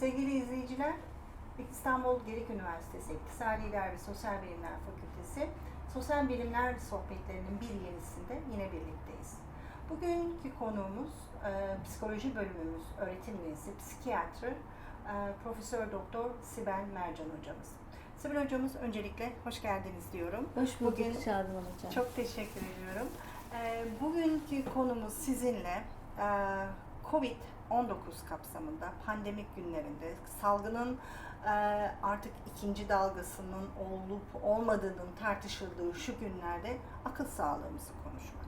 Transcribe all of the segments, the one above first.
Sevgili izleyiciler, İstanbul Gerik Üniversitesi İktisadiler ve Sosyal Bilimler Fakültesi Sosyal Bilimler Sohbetlerinin bir yenisinde yine birlikteyiz. Bugünkü konuğumuz e, psikoloji bölümümüz öğretim üyesi, psikiyatr, e, Profesör Doktor Sibel Mercan hocamız. Sibel hocamız öncelikle hoş geldiniz diyorum. Hoş bulduk Bugün Şadıman Hocam. Çok teşekkür ediyorum. Ee, bugünkü konumuz sizinle e, COVID-19 kapsamında pandemik günlerinde salgının e, artık ikinci dalgasının olup olmadığının tartışıldığı şu günlerde akıl sağlığımızı konuşmak.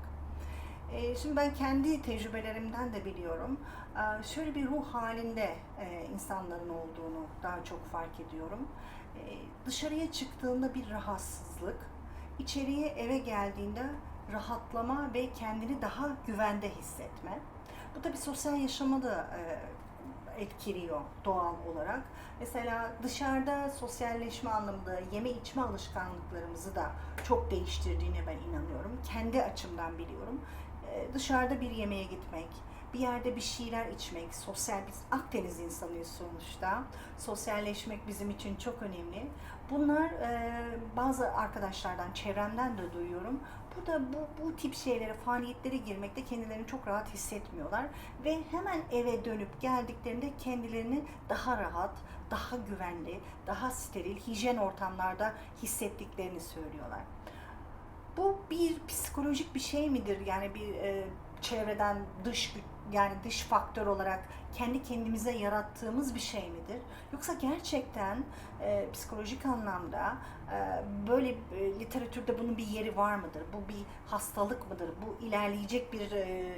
Ee, Şimdi ben kendi tecrübelerimden de biliyorum. Ee, Şöyle bir ruh halinde e, insanların olduğunu daha çok fark ediyorum. Dışarıya çıktığında bir rahatsızlık, içeriye eve geldiğinde rahatlama ve kendini daha güvende hissetme. Bu tabii sosyal yaşamı da e, etkiliyor doğal olarak. Mesela dışarıda sosyalleşme anlamında yeme içme alışkanlıklarımızı da çok değiştirdiğine ben inanıyorum. Kendi açımdan biliyorum. E, dışarıda bir yemeğe gitmek, bir yerde bir şeyler içmek, sosyal biz Akdeniz insanıyız sonuçta. Sosyalleşmek bizim için çok önemli. Bunlar e, bazı arkadaşlardan, çevremden de duyuyorum. Burada bu, bu tip şeylere, faaliyetlere girmekte kendilerini çok rahat hissetmiyorlar. Ve hemen eve dönüp geldiklerinde kendilerini daha rahat, daha güvenli, daha steril, hijyen ortamlarda hissettiklerini söylüyorlar. Bu bir psikolojik bir şey midir? Yani bir e, çevreden dış gü- yani dış faktör olarak kendi kendimize yarattığımız bir şey midir? Yoksa gerçekten e, psikolojik anlamda e, böyle e, literatürde bunun bir yeri var mıdır? Bu bir hastalık mıdır? Bu ilerleyecek bir e,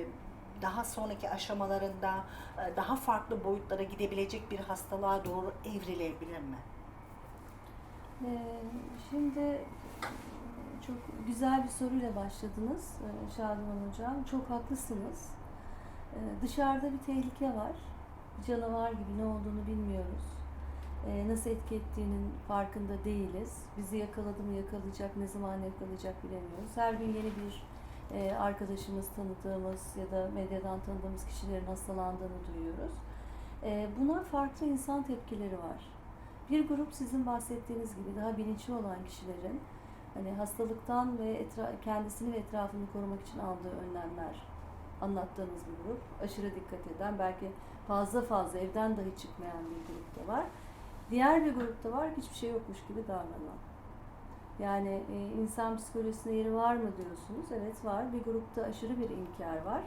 daha sonraki aşamalarında e, daha farklı boyutlara gidebilecek bir hastalığa doğru evrilebilir mi? Ee, şimdi çok güzel bir soruyla başladınız e, Şadıman Hocam. Çok haklısınız. Ee, dışarıda bir tehlike var. Canavar gibi ne olduğunu bilmiyoruz. Ee, nasıl etki ettiğinin farkında değiliz. Bizi yakaladı mı yakalayacak, ne zaman yakalayacak bilemiyoruz. Her gün yeni bir e, arkadaşımız, tanıdığımız ya da medyadan tanıdığımız kişilerin hastalandığını duyuyoruz. Ee, buna farklı insan tepkileri var. Bir grup sizin bahsettiğiniz gibi daha bilinçli olan kişilerin hani hastalıktan ve etra- kendisini ve etrafını korumak için aldığı önlemler anlattığınız bir grup. Aşırı dikkat eden, belki fazla fazla evden dahi çıkmayan bir grup da var. Diğer bir grupta var hiçbir şey yokmuş gibi davranan. Yani e, insan psikolojisine yeri var mı diyorsunuz? Evet var. Bir grupta aşırı bir inkar var.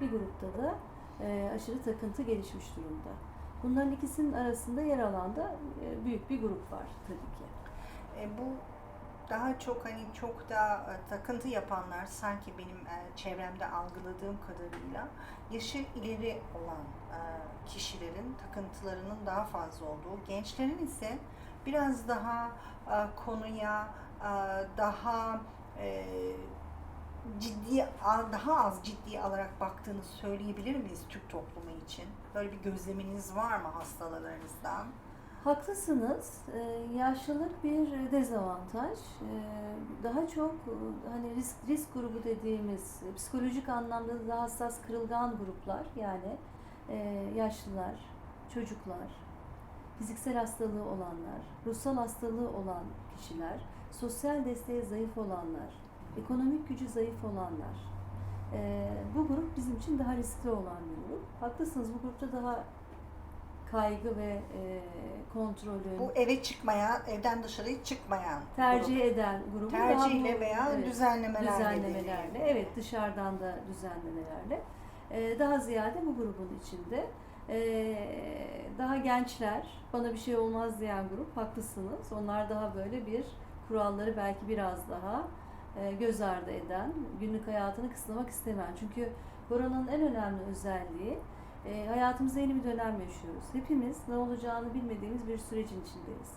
Bir grupta da e, aşırı takıntı gelişmiş durumda. Bunların ikisinin arasında yer alan da e, büyük bir grup var tabii ki. E, bu daha çok hani çok da e, takıntı yapanlar sanki benim e, çevremde algıladığım kadarıyla yaşı ileri olan e, kişilerin takıntılarının daha fazla olduğu, gençlerin ise biraz daha konuya daha ciddi daha az ciddi alarak baktığını söyleyebilir miyiz Türk toplumu için? Böyle bir gözleminiz var mı hastalarınızdan? Haklısınız. Ee, yaşlılık bir dezavantaj. Ee, daha çok e, hani risk risk grubu dediğimiz e, psikolojik anlamda daha hassas kırılgan gruplar yani e, yaşlılar, çocuklar, fiziksel hastalığı olanlar, ruhsal hastalığı olan kişiler, sosyal desteğe zayıf olanlar, ekonomik gücü zayıf olanlar. Ee, bu grup bizim için daha riskli olan bir grup. Haklısınız bu grupta daha kaygı ve e, kontrolün Bu eve çıkmayan, evden dışarıya çıkmayan tercih grup. eden grubu tercihle daha bu- veya evet, düzenlemelerle düzenlemelerle, deniyor. evet dışarıdan da düzenlemelerle e, daha ziyade bu grubun içinde e, daha gençler bana bir şey olmaz diyen grup haklısınız. Onlar daha böyle bir kuralları belki biraz daha e, göz ardı eden, günlük hayatını kısıtlamak istemeyen. Çünkü koronanın en önemli özelliği e, hayatımızda yeni bir dönem yaşıyoruz. Hepimiz ne olacağını bilmediğimiz bir sürecin içindeyiz.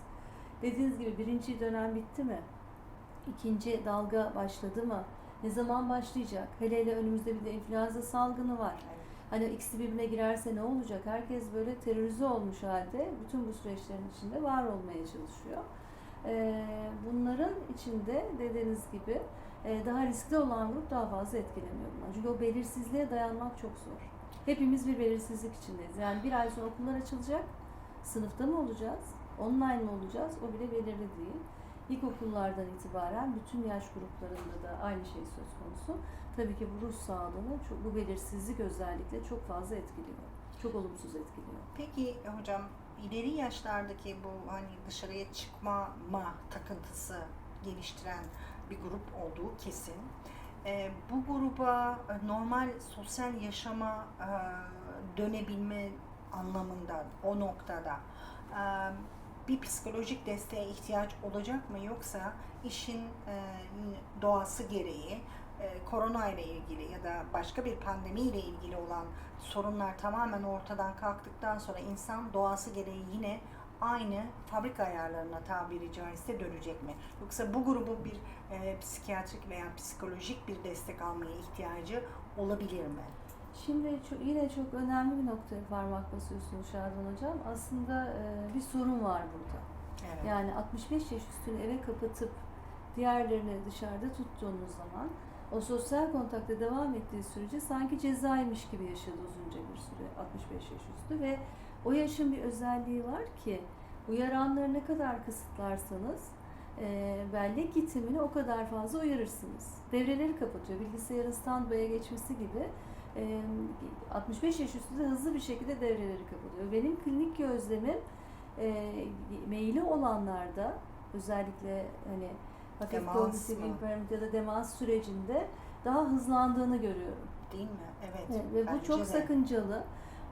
Dediğiniz gibi birinci dönem bitti mi? İkinci dalga başladı mı? Ne zaman başlayacak? Hele hele önümüzde bir de influenza salgını var. Hani ikisi birbirine girerse ne olacak? Herkes böyle terörize olmuş halde bütün bu süreçlerin içinde var olmaya çalışıyor. Ee, bunların içinde dediğiniz gibi e, daha riskli olan grup daha fazla etkileniyor. Çünkü o belirsizliğe dayanmak çok zor. Hepimiz bir belirsizlik içindeyiz. Yani bir ay sonra okullar açılacak. Sınıfta mı olacağız? Online mi olacağız? O bile belirli değil. İlkokullardan itibaren bütün yaş gruplarında da aynı şey söz konusu. Tabii ki bu ruh sağlığını, çok, bu belirsizlik özellikle çok fazla etkiliyor. Çok olumsuz etkiliyor. Peki hocam ileri yaşlardaki bu hani dışarıya çıkma ma takıntısı geliştiren bir grup olduğu kesin. Ee, bu gruba e, normal sosyal yaşama e, dönebilme anlamında o noktada e, bir psikolojik desteğe ihtiyaç olacak mı? Yoksa işin e, doğası gereği e, korona ile ilgili ya da başka bir pandemi ile ilgili olan sorunlar tamamen ortadan kalktıktan sonra insan doğası gereği yine aynı fabrika ayarlarına tabiri caizse dönecek mi? Yoksa bu grubun bir e, psikiyatrik veya psikolojik bir destek almaya ihtiyacı olabilir mi? Şimdi yine çok önemli bir noktaya parmak basıyorsunuz Şadan Hocam. Aslında e, bir sorun var burada. Evet. Yani 65 yaş üstünü eve kapatıp diğerlerini dışarıda tuttuğunuz zaman o sosyal kontakta devam ettiği sürece sanki cezaymış gibi yaşadı uzunca bir süre 65 yaş üstü ve o yaşın bir özelliği var ki uyaranları ne kadar kısıtlarsanız e, bellek gitimini o kadar fazla uyarırsınız. Devreleri kapatıyor. Bilgisayarın standby'a geçmesi gibi e, 65 yaş üstü de hızlı bir şekilde devreleri kapatıyor. Benim klinik gözlemim e, meyili olanlarda özellikle hani hafif kognitif impairment ya da demans sürecinde daha hızlandığını görüyorum. Değil mi? Evet. Evet, ve bu çok de. sakıncalı.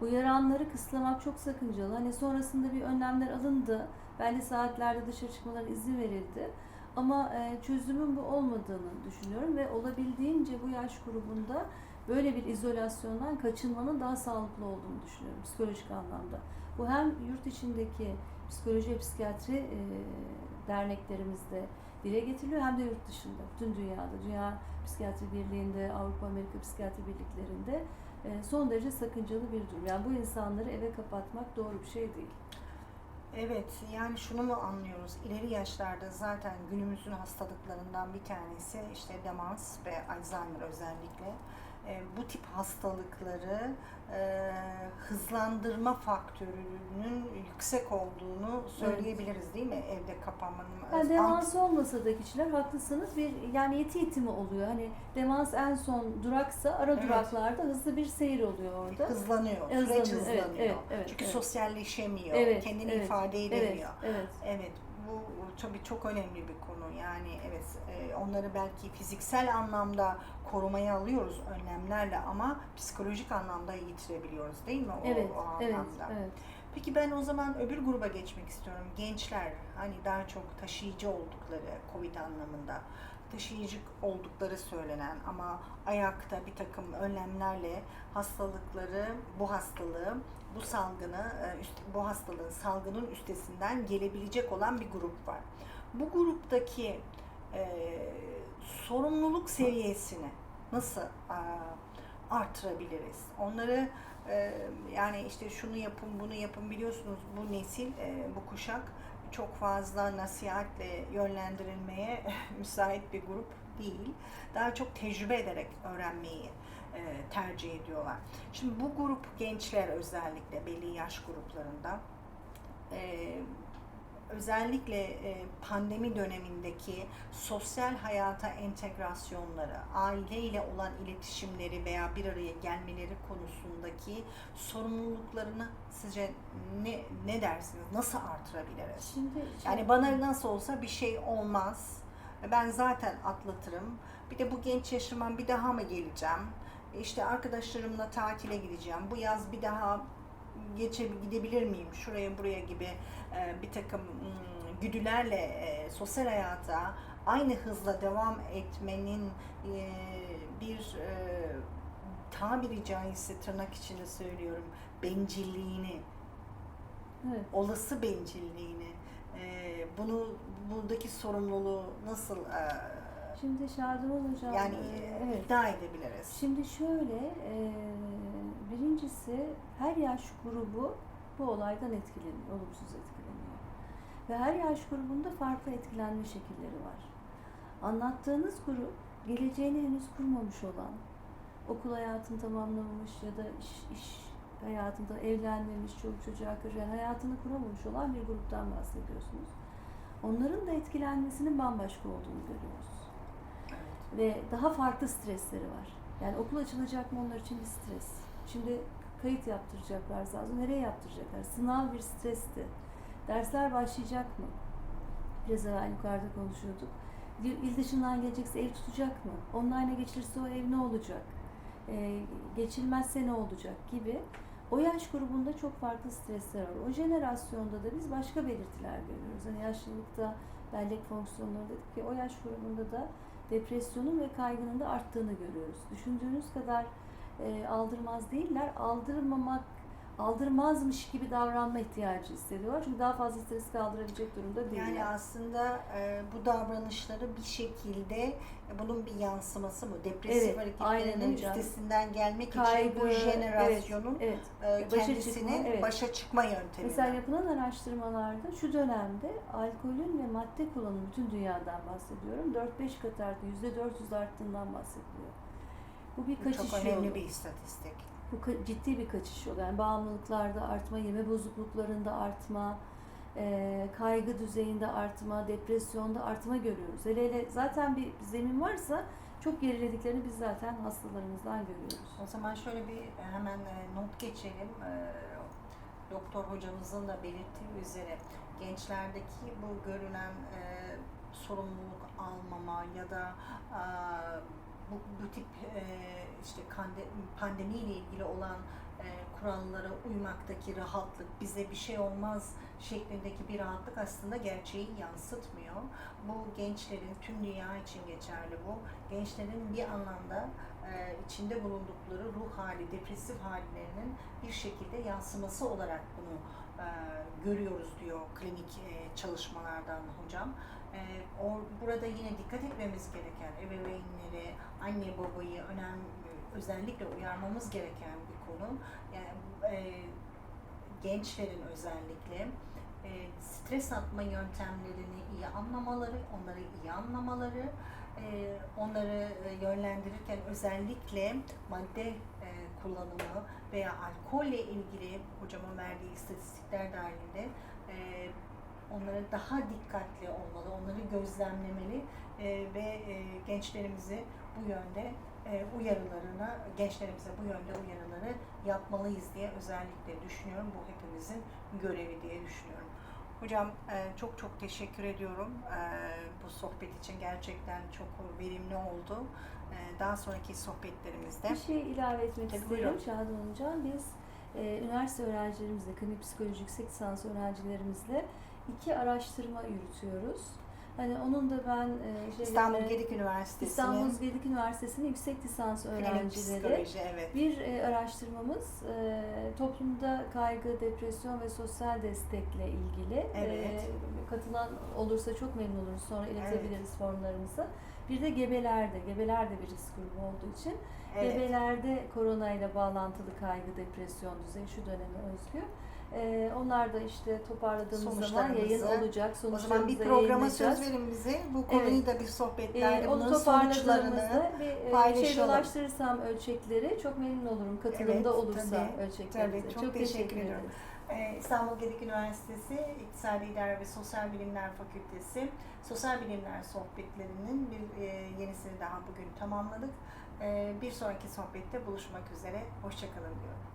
Uyaranları kısıtlamak çok sakıncalı. Hani sonrasında bir önlemler alındı. Belli saatlerde dışarı çıkmalarına izin verildi. Ama e, çözümün bu olmadığını düşünüyorum ve olabildiğince bu yaş grubunda böyle bir izolasyondan kaçınmanın daha sağlıklı olduğunu düşünüyorum psikolojik anlamda. Bu hem yurt içindeki psikoloji ve psikiyatri e, derneklerimizde dile getiriliyor hem de yurt dışında, bütün dünyada, Dünya Psikiyatri Birliği'nde, Avrupa Amerika Psikiyatri Birliklerinde son derece sakıncalı bir durum. Yani bu insanları eve kapatmak doğru bir şey değil. Evet, yani şunu mu anlıyoruz? İleri yaşlarda zaten günümüzün hastalıklarından bir tanesi işte demans ve Alzheimer özellikle. E, bu tip hastalıkları e, hızlandırma faktörünün yüksek olduğunu söyleyebiliriz değil mi? Evde kapanmanın. Yani demans olmasa da kişiler haklısınız bir yani yeti itimi oluyor. Hani demans en son duraksa ara Evet. duraklarda hızlı bir seyir oluyor orada. hızlanıyor, Hızlanıyor, süreç evet, hızlanıyor. evet, evet, Çünkü evet. sosyalleşemiyor, Evet, kendini evet, ifade Evet, edemiyor. evet. Evet, bu tabii çok önemli bir konu. Yani evet, e, onları belki fiziksel anlamda korumaya alıyoruz önlemlerle ama psikolojik anlamda yitirebiliyoruz değil mi o, Evet, o evet, anlamda? evet. Peki ben o zaman öbür gruba geçmek istiyorum. Gençler hani daha çok taşıyıcı oldukları Covid anlamında taşıyıcı oldukları söylenen ama ayakta bir takım önlemlerle hastalıkları, bu hastalığı, bu salgını, e, bu hastalığın salgının üstesinden gelebilecek olan bir grup var. Bu gruptaki e, sorumluluk seviyesini nasıl e, artırabiliriz? Onları e, yani işte şunu yapın, bunu yapın biliyorsunuz bu nesil, e, bu kuşak çok fazla nasihatle yönlendirilmeye müsait bir grup değil. Daha çok tecrübe ederek öğrenmeyi tercih ediyorlar. Şimdi bu grup gençler özellikle belli yaş gruplarında e, özellikle e, pandemi dönemindeki sosyal hayata entegrasyonları, aileyle olan iletişimleri veya bir araya gelmeleri konusundaki sorumluluklarını sizce ne ne dersiniz? Nasıl artırabiliriz? Şimdi Yani bana nasıl olsa bir şey olmaz. Ben zaten atlatırım. Bir de bu genç yaşıma bir daha mı geleceğim? İşte arkadaşlarımla tatile gideceğim. Bu yaz bir daha geçe gidebilir miyim? Şuraya buraya gibi e, bir takım mm, güdülerle e, sosyal hayata aynı hızla devam etmenin e, bir e, tabiri caizse tırnak içinde söylüyorum bencilliğini evet. olası bencilliğini, e, bunu buradaki sorumluluğu nasıl e, Şimdi Şadıman Hocam yani e, e, evet. ikna edebiliriz? Şimdi şöyle, e, birincisi her yaş grubu bu olaydan etkileniyor, olumsuz etkileniyor. Ve her yaş grubunda farklı etkilenme şekilleri var. Anlattığınız grup geleceğini henüz kurmamış olan, okul hayatını tamamlamamış ya da iş, iş hayatında evlenmemiş, çoluk çocuğa karşı, yani hayatını kuramamış olan bir gruptan bahsediyorsunuz. Onların da etkilenmesinin bambaşka olduğunu görüyoruz. Ve daha farklı stresleri var. Yani okul açılacak mı onlar için bir stres. Şimdi kayıt yaptıracaklar zaten. Nereye yaptıracaklar? Sınav bir stresti. Dersler başlayacak mı? Biraz evvel yukarıda konuşuyorduk. İl dışından gelecekse ev tutacak mı? Online'a geçilirse o ev ne olacak? Ee, geçilmezse ne olacak gibi. O yaş grubunda çok farklı stresler var. O jenerasyonda da biz başka belirtiler görüyoruz. Hani yaşlılıkta bellek fonksiyonları dedik ki o yaş grubunda da depresyonun ve kaygının da arttığını görüyoruz. Düşündüğünüz kadar e, aldırmaz değiller. Aldırmamak, aldırmazmış gibi davranma ihtiyacı hissediyorlar. Çünkü daha fazla stres kaldırabilecek durumda değiller. Yani aslında e, bu davranışları bir şekilde e, bunun bir yansıması mı? Depresif Evet, hareketlerinin üstesinden gelmek Kaygı, için bu jenerasyonun evet, e, Başa kendisini çıkma, evet. başa çıkma yöntemi. Mesela yapılan araştırmalarda şu dönemde alkolün ve madde kullanımı bütün dünyadan bahsediyorum. 4-5 kat arttı, %400 arttığından bahsediliyor. Bu bir Bu kaçış çok önemli yolu. bir istatistik. Bu ciddi bir kaçış yolu. Yani bağımlılıklarda artma, yeme bozukluklarında artma, e, kaygı düzeyinde artma, depresyonda artma görüyoruz. Hele hele zaten bir zemin varsa çok gerilediklerini biz zaten hastalarımızdan görüyoruz. O zaman şöyle bir hemen e, not geçelim. E, Doktor hocamızın da belirttiği üzere gençlerdeki bu görünen e, sorumluluk almama ya da e, bu, bu tip e, işte pandemiyle ilgili olan e, kurallara uymaktaki rahatlık, bize bir şey olmaz şeklindeki bir rahatlık aslında gerçeği yansıtmıyor. Bu gençlerin, tüm dünya için geçerli bu. Gençlerin bir anlamda e, içinde bulundukları ruh hali, depresif hallerinin bir şekilde yansıması olarak bunu e, görüyoruz diyor klinik e, çalışmalardan hocam. E, o, burada yine dikkat etmemiz gereken ebeveynleri, anne babayı önem özellikle uyarmamız gereken bir konu. Yani e, gençlerin özellikle e, stres atma yöntemlerini iyi anlamaları, onları iyi anlamaları, e, onları e, yönlendirirken özellikle madde e, kullanımı veya alkolle ilgili hocamın verdiği istatistikler dahilinde e, onlara daha dikkatli olmalı, onları gözlemlemeli e, ve e, gençlerimizi bu yönde e, uyarılarına, gençlerimize bu yönde uyarıları yapmalıyız diye özellikle düşünüyorum. Bu hepimizin görevi diye düşünüyorum. Hocam e, çok çok teşekkür ediyorum e, bu sohbet için gerçekten çok verimli oldu. E, Daha sonraki sohbetlerimizde Bir şey ilave etmek Tabii, isterim. Şadan Hocam. Biz üniversite öğrencilerimizle, klinik psikoloji yüksek lisans öğrencilerimizle iki araştırma yürütüyoruz. Hani onun da ben e, İstanbul Gedik Üniversitesi'nin İstanbul Gedik Üniversitesi'nin yüksek lisans öğrencileri evet. bir e, araştırmamız e, toplumda kaygı, depresyon ve sosyal destekle ilgili. Evet. E, katılan olursa çok memnun oluruz. Sonra iletebiliriz formlarımızı. Bir de gebelerde, gebeler de bir risk grubu olduğu için Evet. gebelerde korona ile bağlantılı kaygı, depresyon düzeyi şu döneme özgü. E, onlar da işte toparladığımız zaman yayın olacak. O zaman bir programa söz verin bize. Bu konuyu da bir sohbetlerde Ee, bunun sonuçlarını bir e, şey dolaştırırsam ölçekleri çok memnun olurum katılımda Evet, olursa tabii. çok, Çok teşekkür, teşekkür ederim. ediyorum. Ee, İstanbul Gedik Üniversitesi İktisadi İdare ve Sosyal Bilimler Fakültesi Sosyal Bilimler sohbetlerinin bir e, yenisini daha bugün tamamladık. Ee, bir sonraki sohbette buluşmak üzere. Hoşçakalın diyorum.